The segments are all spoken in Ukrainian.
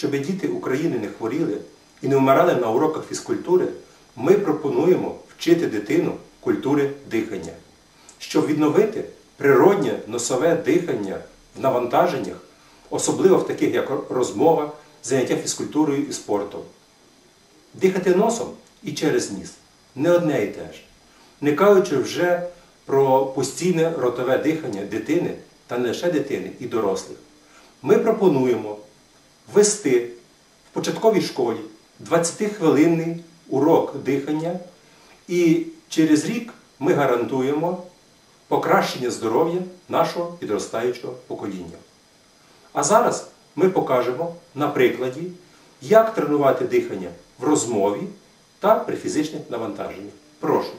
щоб діти України не хворіли і не вмирали на уроках фізкультури, ми пропонуємо вчити дитину культури дихання, щоб відновити природнє носове дихання в навантаженнях, особливо в таких як розмова, заняття фізкультурою і спортом. Дихати носом і через ніс не одне і те ж, не кажучи вже про постійне ротове дихання дитини та не лише дитини і дорослих. Ми пропонуємо ввести в початковій школі 20-хвилинний урок дихання, і через рік ми гарантуємо покращення здоров'я нашого підростаючого покоління. А зараз ми покажемо на прикладі, як тренувати дихання в розмові та при фізичних навантаженнях. Прошу.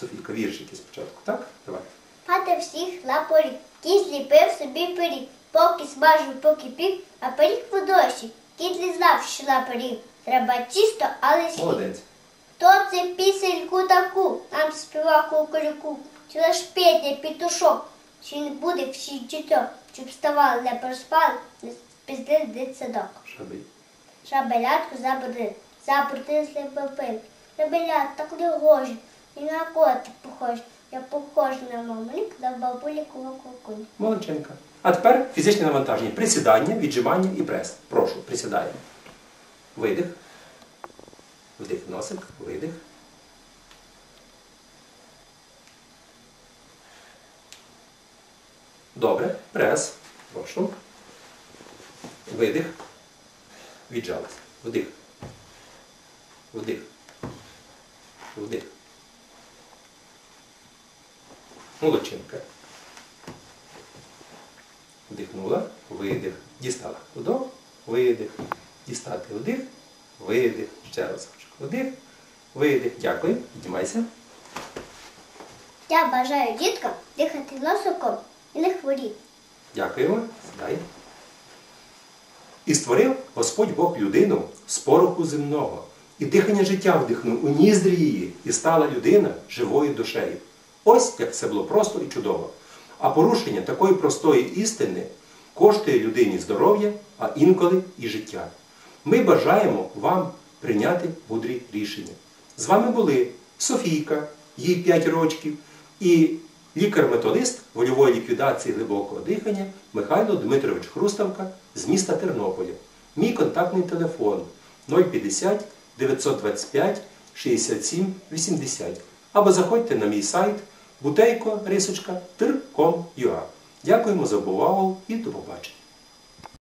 Софійка, віршики спочатку. Так? Давай. Пати всіх на поріг, кіт зліпив собі пиріг, поки смажив, поки пік, а пиріг в дощі. Кіт не знав, що на пиріг. Треба чисто, але. Молодець. Хто це пісельку таку нам співав кукуряку? Чи наш Петя петушок? Чи не буде всі чітьох, щоб вставали, не проспали, не спіздили дитсадок? Шаби. Шабелятку забрудили, забрудили слепопил. Шабелят так не гоже, і на коти похож. Я похожа на мамлік, на бабулі кулакукунь. Молодчинка. А тепер фізичні навантаження. Присідання, віджимання і прес. Прошу, присідаємо. Видих. Вдих носик, видих. Добре. Прес. Прошу. Видих. Віджались. Вдих. Вдих. Вдих. Молодчинка. Вдихнула, видих. Дістала. Вдох, видих. Дістати вдих, видих. Ще раз. Вдих, видих. Дякую. Піднімайся. Я бажаю діткам дихати носиком і не хворіти. Дякуємо. Сідай. І створив Господь Бог людину з пороху земного, і дихання життя вдихнув у ніздрі її, і стала людина живою душею. Ось як це було просто і чудово. А порушення такої простої істини коштує людині здоров'я, а інколи і життя. Ми бажаємо вам прийняти мудрі рішення. З вами були Софійка, їй 5 років, і лікар-методист вольової ліквідації глибокого дихання Михайло Дмитрович Хруставка з міста Тернополя. Мій контактний телефон 050 925 67 80. Або заходьте на мій сайт buteyko.tir.com.ua. Дякуємо за увагу і до побачення.